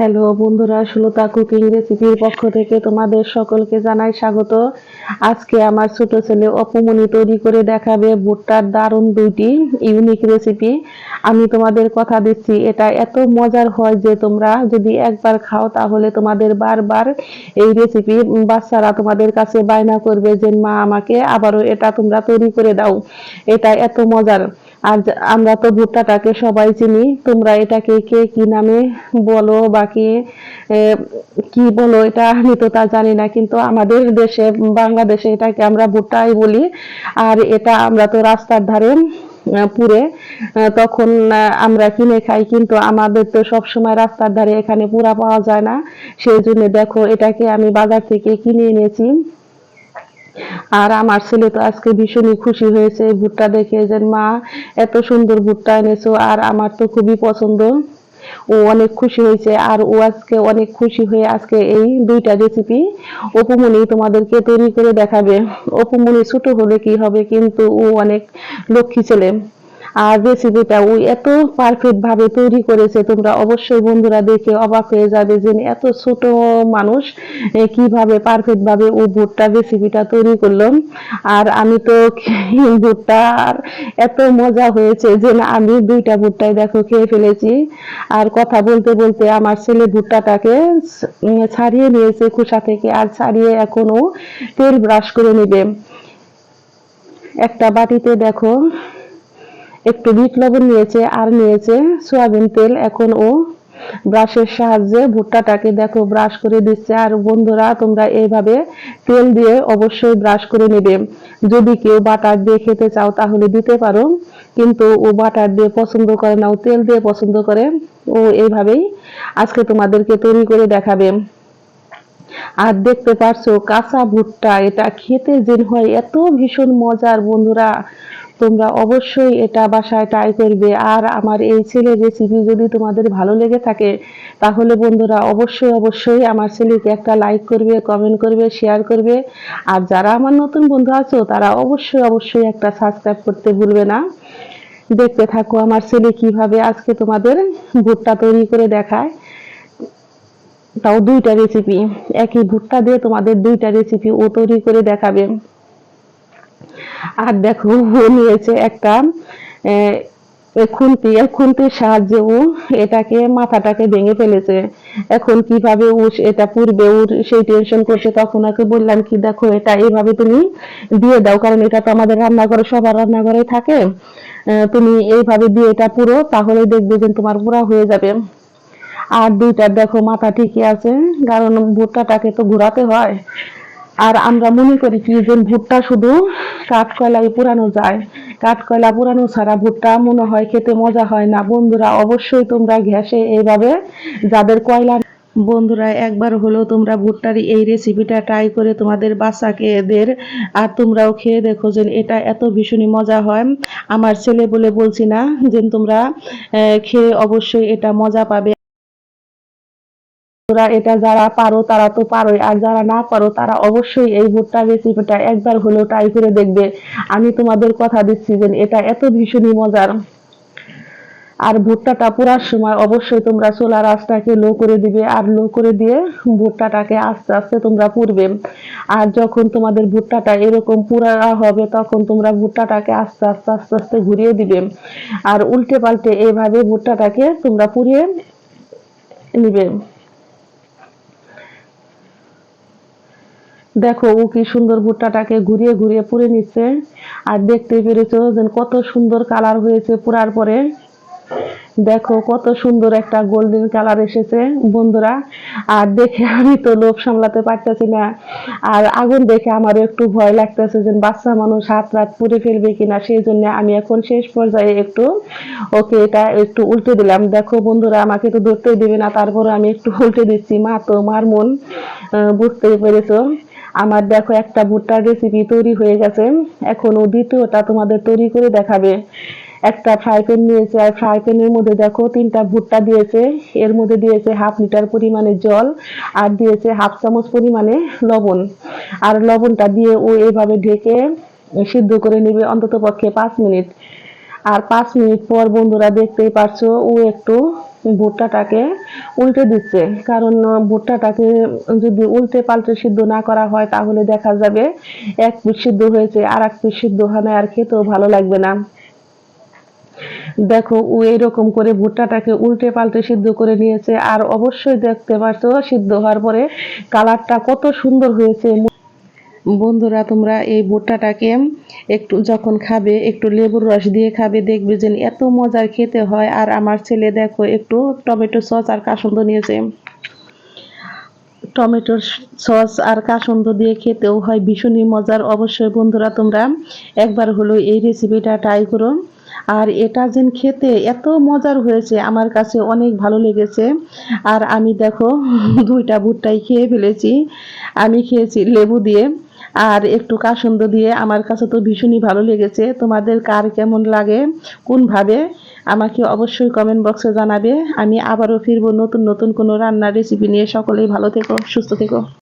Hello বন্ধুরা, Sulata cooking রেসিপির পক্ষ থেকে তোমাদের সকলকে জানাই স্বাগত। আজকে আমার ছোট ছেলে অপমনি তৈরি করে দেখাবে ভুট্টার দারুণ দুইটি ইউনিক রেসিপি আমি তোমাদের কথা দিচ্ছি, এটা এত মজার হয় যে তোমরা যদি একবার খাও তাহলে তোমাদের বারবার এই রেসিপি বাচ্চারা তোমাদের কাছে বায়না করবে যে, মা, আমাকে আবারও এটা তোমরা তৈরি করে দাও। এটা এত মজার। আর আমরা তো ভুট্টাটাকে সবাই চিনি। তোমরা এটাকে কে কি নামে বলো বা কি কি বলো এটা আমি তো তা জানি না। কিন্তু আমাদের দেশে, বাংলাদেশে এটাকে আমরা ভুট্টাই বলি। আর এটা আমরা তো রাস্তার ধারে পুরে তখন আমরা কিনে খাই। কিন্তু আমাদের তো সবসময় রাস্তার ধারে এখানে পুরা পাওয়া যায় না। সেই জন্য দেখো এটাকে আমি বাজার থেকে কিনে এনেছি। আর আমার ছেলে তো আজকে ভীষণই খুশি হয়েছে ভুট্টা দেখে যে, মা, এত সুন্দর ভুট্টা এনেছো আর আমার তো খুবই পছন্দ। ও অনেক খুশি হয়েছে আর ও আজকে অনেক খুশি হয়ে আজকে এই দুইটা রেসিপি অপুমনি তোমাদেরকে তৈরি করে দেখাবে। অপুমনি ছোট হলে কি হবে কিন্তু ও অনেক লক্ষ্মী ছেলে। আর রেসিপিটা ও এত পারফেক্ট ভাবে তৈরি করেছে। তোমরা অবশ্যই বন্ধুরা দেখে অবাক হয়ে যাবে যে এত ছোট মানুষ কীভাবে পারফেক্ট ভাবে ও ভুট্টা রেসিপিটা তৈরি করল। আর আমি তো ভুট্টা এত মজা হয়েছে যে না, আমি দুইটা ভুট্টাই দেখো খেয়ে ফেলেছি। আর কথা বলতে বলতে আমার ছেলে ভুট্টাটাকে ছাড়িয়ে নিয়েছে খোসা থেকে, আর ছাড়িয়ে এখনও তেল ব্রাশ করে নেবে। একটা বাটিতে দেখো একটু বিট লবণ নিয়েছে, আর নিয়েছে সয়াবিন তেল। এখন ও ব্রাশের সাহায্যে ভুট্টাটাকে দেখো ব্রাশ করে দিচ্ছে। আর বন্ধুরা, তোমরা এইভাবে তেল দিয়ে অবশ্যই ব্রাশ করে নেবে। যদি কেউ বাটার দিয়ে খেতে চাও, তাহলে দিতে পারো। কিন্তু ও বাটার দিয়ে পছন্দ করে না, ও তেল দিয়ে পছন্দ করে, ও এইভাবেই আজকে তোমাদেরকে তৈরি করে দেখাবে। আর দেখতে পারছ কাঁচা ভুট্টা, এটা খেতে যে হয় এত ভীষণ মজার। বন্ধুরা, তোমরা অবশ্যই এটা বাসায় ট্রাই করবে। আর আমার এই ছেলের রেসিপি যদি তোমাদের ভালো লেগে থাকে, তাহলে বন্ধুরা অবশ্যই অবশ্যই আমার ছেলেকে একটা লাইক করবে কমেন্ট করবে শেয়ার করবে। আর যারা আমার নতুন বন্ধু আছো, তারা অবশ্যই অবশ্যই একটা সাবস্ক্রাইব করতে ভুলবে না। দেখতে থাকো আমার ছেলে কীভাবে আজকে তোমাদের ভুট্টা তৈরি করে দেখায়। তাও দুইটা রেসিপি একই ভুট্টা দিয়ে তোমাদের দুইটা রেসিপি ও তৈরি করে দেখাবে। আর দেখো, ও নিয়েছে একটা খুন্তি। এই খুন্তির সাহায্যে ও এটাকে, মাথাটাকে ভেঙে ফেলেছে। এখন কীভাবে ও এটা পুরবে ওর সেই টেনশন করছে তখন ওকে বললাম কি, দেখো, এটা এইভাবে তুমি দিয়ে দাও, কারণ এটা তো আমাদের রান্নাঘরে, সবার রান্নাঘরে থাকে। তুমি এইভাবে দিয়ে এটা পুরো তাহলে দেখবে যে তোমার পুরা হয়ে যাবে। আর দুইটা দেখো, মাথা ঠিকই আছে, কারণ ভুট্টাটাকে তো ঘোরাতে হয়। আর আমরা মনে করি কি যে ভুট্টা শুধু কাঠকয়লাই পুরানো যায়। কাঠকয়লা পুরানো ছাড়া ভুট্টা মনে হয় খেতে মজা হয় না। বন্ধুরা, অবশ্যই তোমরা গ্যাসে এইভাবে যাদের কয়লা বন্ধুরা, একবার হলেও তোমরা ভুট্টার এই রেসিপিটা ট্রাই করে তোমাদের বাচ্চাকে এদের আর তোমরাও খেয়ে দেখো যে এটা এত ভীষণই মজা হয়। আমার ছেলে বলে বলছি না যে তোমরা খেয়ে অবশ্যই এটা মজা পাবে। তোমরা এটা যারা পারো, তারা তো পারোই। আর যারা না পারো, তারা অবশ্যই এই ভুট্টা রেসিপিটা একবার হলেও ট্রাই করে দেখবে। আমি তোমাদের কথা দিচ্ছি যে এটা এত ভীষণই মজার। আর ভুট্টাটা পোড়ার সময় অবশ্যই তোমরা চুলার আঁচটাকে লো করে দিবে আর লো করে দিয়ে ভুট্টাটাকে আস্তে আস্তে তোমরা পুড়বে। আর যখন তোমাদের ভুট্টাটা এরকম পুরা হবে, তখন তোমরা ভুট্টাটাকে আস্তে আস্তে আস্তে আস্তে ঘুরিয়ে দিবে। আর উল্টে পাল্টে এইভাবে ভুট্টাটাকে তোমরা পুড়িয়ে নিবে। দেখো ও কি সুন্দর ভুট্টাটাকে ঘুরিয়ে ঘুরিয়ে পুড়ে নিচ্ছে। আর দেখতে পেরেছ যে কত সুন্দর কালার হয়েছে পুরার পরে। দেখো কত সুন্দর একটা গোল্ডেন কালার এসেছে বন্ধুরা। আর দেখে আমি তো লোভ সামলাতে পারতেছি না। আর আগুন দেখে আমারও একটু ভয় লাগতেছে যে বাচ্চা মানুষ হাত রাত পুড়ে ফেলবে কিনা সেই জন্য আমি এখন শেষ পর্যায়ে একটু ওকে এটা একটু উল্টে দিলাম। দেখো বন্ধুরা, আমাকে তো ধরতেই দেবে না তারপরে আমি একটু উল্টে দিচ্ছি। মা তো মার মন বুঝতেই পেরেছ। আমার দেখো একটা ভুট্টার রেসিপি তৈরি হয়ে গেছে। এখন ও দ্বিতীয়টা তোমাদের তৈরি করে দেখাবে। একটা ফ্রাই প্যান নিয়েছে আর ফ্রাই প্যানের মধ্যে দেখো তিনটা ভুট্টা দিয়েছে। এর মধ্যে দিয়েছে হাফ লিটার পরিমাণে জল আর দিয়েছে হাফ চামচ পরিমাণে লবণ। আর লবণটা দিয়ে ও এভাবে ঢেকে সিদ্ধ করে নেবে অন্তত পক্ষে পাঁচ মিনিট। আর পাঁচ মিনিট পর বন্ধুরা দেখতেই পারছ, ও একটু ভুট্টাটাকে উল্টে দিচ্ছে। কারণ ভুট্টাটাকে যদি উল্টে পাল্টে সিদ্ধ না করা হয়, তাহলে দেখা যাবে এক পিঠ সিদ্ধ হয়েছে আর এক পিঠ সিদ্ধ হয় না, আর খেতেও ভালো লাগবে না। দেখো, ও এরকম করে ভুট্টাটাকে উল্টে পাল্টে সিদ্ধ করে নিয়েছে, আর অবশ্যই দেখতে পাচ্ছ সিদ্ধ হওয়ার পরে কালারটা কত সুন্দর হয়েছে। বন্ধুরা, তোমরা এই ভুট্টাটাকে একটু যখন খাবে, একটু লেবুর রস দিয়ে খাবে, দেখবে যে এত মজার খেতে হয়। আর আমার ছেলে দেখো, একটু টমেটো সস আর কাসন্দ নিয়েছে। টমেটোর সস আর কাসন্দ দিয়ে খেতেও হয়, ভীষণই মজার। অবশ্যই বন্ধুরা, তোমরা একবার হলো এই রেসিপিটা ট্রাই করো। আর এটা যেন খেতে এত মজার হয়েছে, আমার কাছে অনেক ভালো লেগেছে। আর আমি দেখো, দুইটা ভুট্টাই খেয়ে ফেলেছি। আমি খেয়েছি লেবু দিয়ে। আর একটু কাসুন্দ দিয়ে আমার কাছে তো ভীষণই ভালো লেগেছে। তোমাদের কার কেমন লাগে? কোনভাবে? আমাকে অবশ্যই কমেন্ট বক্সে জানাবে। আমি আবারও ফিরবো নতুন নতুন কোনো রান্নার রেসিপি নিয়ে। সকলেই ভালো থেকো, সুস্থ থেকো।